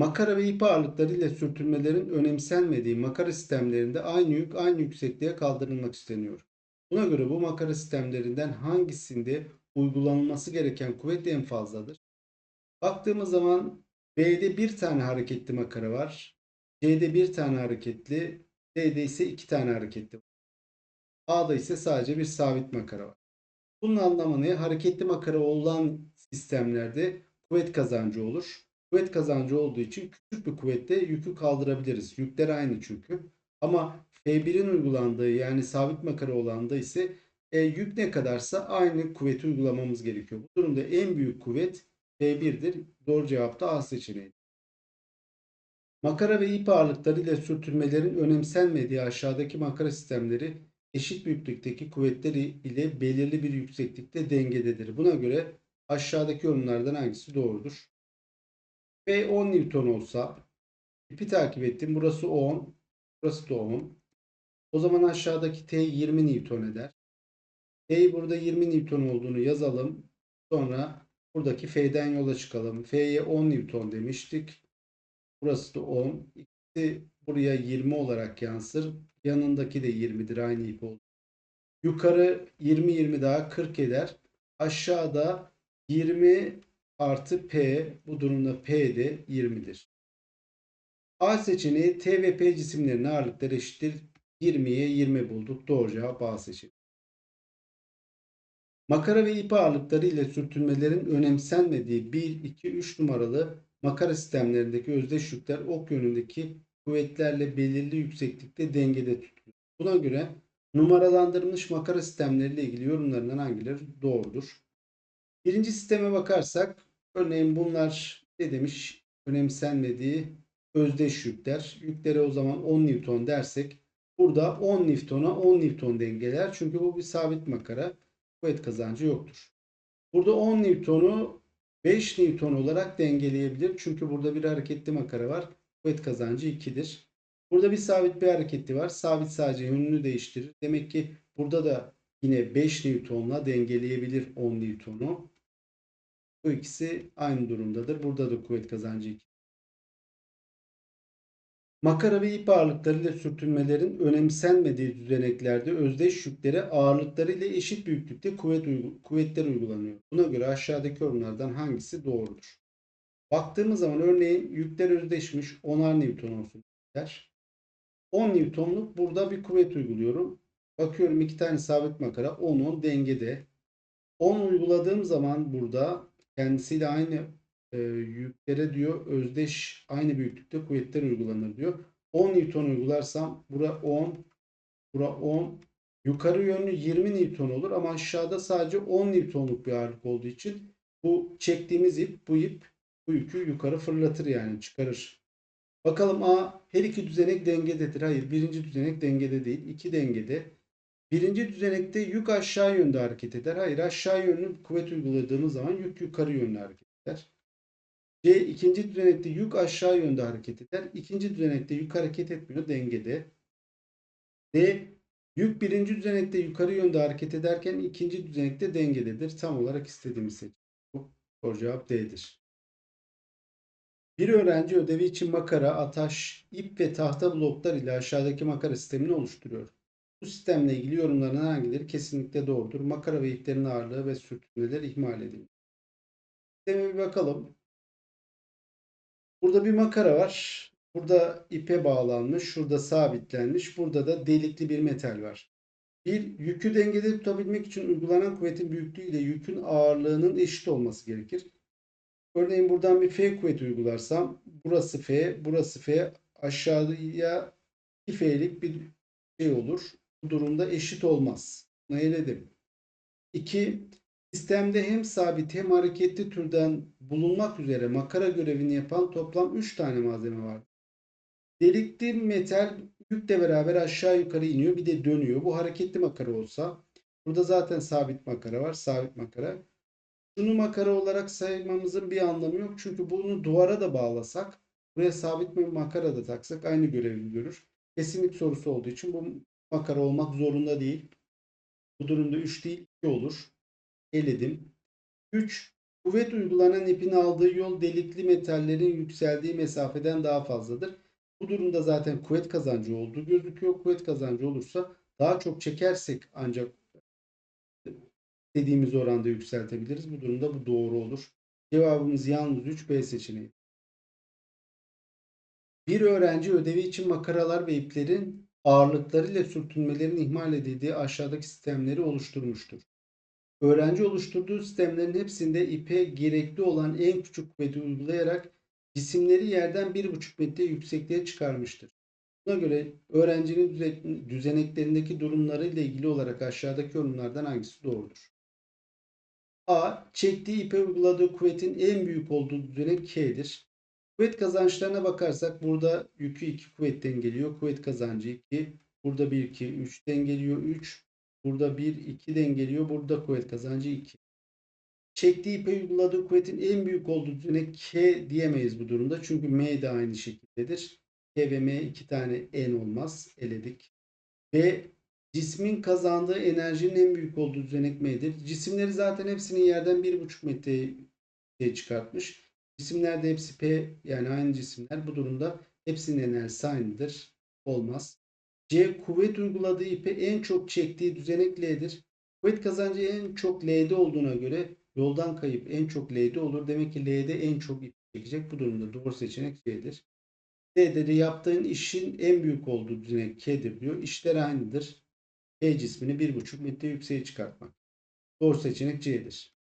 Makara ve ip ağırlıkları ile sürtünmelerin önemsenmediği makara sistemlerinde aynı yük aynı yüksekliğe kaldırılmak isteniyor. Buna göre bu makara sistemlerinden hangisinde uygulanılması gereken kuvvet en fazladır? Baktığımız zaman B'de bir tane hareketli makara var. C'de bir tane hareketli, D'de ise iki tane hareketli. A'da ise sadece bir sabit makara var. Bunun anlamı ne? Hareketli makara olan sistemlerde kuvvet kazancı olur. Kuvvet kazancı olduğu için küçük bir kuvvetle yükü kaldırabiliriz. Yükler aynı çünkü. Ama F1'in uygulandığı yani sabit makara olanda ise e, yük ne kadarsa aynı kuvveti uygulamamız gerekiyor. Bu durumda en büyük kuvvet F1'dir. Doğru cevap da A seçeneği. Makara ve ip ağırlıkları ile sürtünmelerin önemsenmediği aşağıdaki makara sistemleri eşit büyüklükteki kuvvetler ile belirli bir yükseklikte dengededir. Buna göre aşağıdaki yorumlardan hangisi doğrudur? F 10 Newton olsa ipi takip ettim. Burası 10. Burası da 10. O zaman aşağıdaki T 20 Newton eder. T'yi burada 20 Newton olduğunu yazalım. Sonra buradaki F'den yola çıkalım. F'ye 10 Newton demiştik. Burası da 10. İkisi buraya 20 olarak yansır. Yanındaki de 20'dir aynı ip oldu. Yukarı 20 20 daha 40 eder. Aşağıda 20 artı P bu durumda P de 20'dir. A seçeneği T ve P cisimlerinin ağırlıkları eşittir. 20'ye 20 bulduk. Doğru cevap A seçeneği. Makara ve ip ağırlıkları ile sürtünmelerin önemsenmediği 1, 2, 3 numaralı makara sistemlerindeki özdeş yükler ok yönündeki kuvvetlerle belirli yükseklikte dengede tutuluyor. Buna göre numaralandırılmış makara sistemleriyle ilgili yorumlarından hangileri doğrudur? Birinci sisteme bakarsak örneğin bunlar ne demiş? Önemsenmediği özdeş yükler. Yüklere o zaman 10 Newton dersek burada 10 Newton'a 10 Newton dengeler. Çünkü bu bir sabit makara. Kuvvet kazancı yoktur. Burada 10 Newton'u 5 Newton olarak dengeleyebilir. Çünkü burada bir hareketli makara var. Kuvvet kazancı 2'dir. Burada bir sabit bir hareketli var. Sabit sadece yönünü değiştirir. Demek ki burada da yine 5 Newton'la dengeleyebilir 10 Newton'u. Bu ikisi aynı durumdadır. Burada da kuvvet kazancı 2. Makara ve ip ağırlıklarıyla sürtünmelerin önemsenmediği düzeneklerde özdeş yüklere ağırlıkları ile eşit büyüklükte kuvvet uygu kuvvetler uygulanıyor. Buna göre aşağıdaki yorumlardan hangisi doğrudur? Baktığımız zaman örneğin yükler özdeşmiş 10'ar Newton olsun der. 10 Newton'luk burada bir kuvvet uyguluyorum. Bakıyorum iki tane sabit makara 10 10 dengede. 10 uyguladığım zaman burada kendisiyle aynı e, yüklere diyor özdeş aynı büyüklükte kuvvetler uygulanır diyor. 10 Newton uygularsam bura 10, bura 10, yukarı yönlü 20 Newton olur ama aşağıda sadece 10 Newtonluk bir ağırlık olduğu için bu çektiğimiz ip bu ip bu yükü yukarı fırlatır yani çıkarır. Bakalım A her iki düzenek dengededir. Hayır birinci düzenek dengede değil. iki dengede. Birinci düzenekte yük aşağı yönde hareket eder. Hayır aşağı yönlü kuvvet uyguladığımız zaman yük yukarı yönlü hareket eder. C ikinci düzenekte yük aşağı yönde hareket eder. İkinci düzenekte yük hareket etmiyor dengede. D yük birinci düzenekte yukarı yönde hareket ederken ikinci düzenekte dengededir. Tam olarak istediğimiz seçim. Bu doğru cevap D'dir. Bir öğrenci ödevi için makara, ataş, ip ve tahta bloklar ile aşağıdaki makara sistemini oluşturuyor. Bu sistemle ilgili yorumlarından hangileri kesinlikle doğrudur? Makara ve iplerin ağırlığı ve sürtünmeler ihmal edilmiş. Sisteme bir bakalım. Burada bir makara var. Burada ipe bağlanmış. Şurada sabitlenmiş. Burada da delikli bir metal var. Bir yükü dengede tutabilmek için uygulanan kuvvetin büyüklüğü ile yükün ağırlığının eşit olması gerekir. Örneğin buradan bir F kuvveti uygularsam burası F, burası F aşağıya 2 F'lik bir şey olur. Durumda eşit olmaz. Bunu eledim. 2. Sistemde hem sabit hem hareketli türden bulunmak üzere makara görevini yapan toplam 3 tane malzeme var. Delikli metal yükle beraber aşağı yukarı iniyor bir de dönüyor. Bu hareketli makara olsa burada zaten sabit makara var. Sabit makara. Şunu makara olarak saymamızın bir anlamı yok. Çünkü bunu duvara da bağlasak buraya sabit bir makara da taksak aynı görevi görür. Kesinlik sorusu olduğu için bu makara olmak zorunda değil. Bu durumda 3 değil 2 olur eledim. 3 Kuvvet uygulanan ipin aldığı yol delikli metallerin yükseldiği mesafeden daha fazladır. Bu durumda zaten kuvvet kazancı olduğu gözüküyor. Kuvvet kazancı olursa daha çok çekersek ancak dediğimiz oranda yükseltebiliriz. Bu durumda bu doğru olur. Cevabımız yalnız 3 B seçeneği. Bir öğrenci ödevi için makaralar ve iplerin ağırlıklarıyla sürtünmelerin ihmal edildiği aşağıdaki sistemleri oluşturmuştur. Öğrenci oluşturduğu sistemlerin hepsinde ipe gerekli olan en küçük kuvveti uygulayarak cisimleri yerden 1,5 metre yüksekliğe çıkarmıştır. Buna göre öğrencinin düze- düzeneklerindeki durumlarıyla ilgili olarak aşağıdaki yorumlardan hangisi doğrudur? A. Çektiği ipe uyguladığı kuvvetin en büyük olduğu düzenek K'dir. Kuvvet kazançlarına bakarsak burada yükü 2 kuvvetten geliyor. Kuvvet kazancı 2. Burada 1, 2, 3'ten geliyor 3. Burada 1, 2'den geliyor. Burada kuvvet kazancı 2. Çektiği ipe uyguladığı kuvvetin en büyük olduğu düzenek K diyemeyiz bu durumda. Çünkü M de aynı şekildedir. K ve M iki tane N olmaz. Eledik. Ve cismin kazandığı enerjinin en büyük olduğu düzenek M'dir. Cisimleri zaten hepsinin yerden 1,5 metreye çıkartmış. Cisimlerde hepsi P yani aynı cisimler. Bu durumda hepsinin enerjisi aynıdır. Olmaz. C. Kuvvet uyguladığı ipe en çok çektiği düzenek L'dir. Kuvvet kazancı en çok L'de olduğuna göre yoldan kayıp en çok L'de olur. Demek ki L'de en çok ip çekecek. Bu durumda doğru seçenek C'dir. D'de de yaptığın işin en büyük olduğu düzenek K'dir diyor. İşler aynıdır. K cismini 1,5 metre yükseğe çıkartmak. Doğru seçenek C'dir.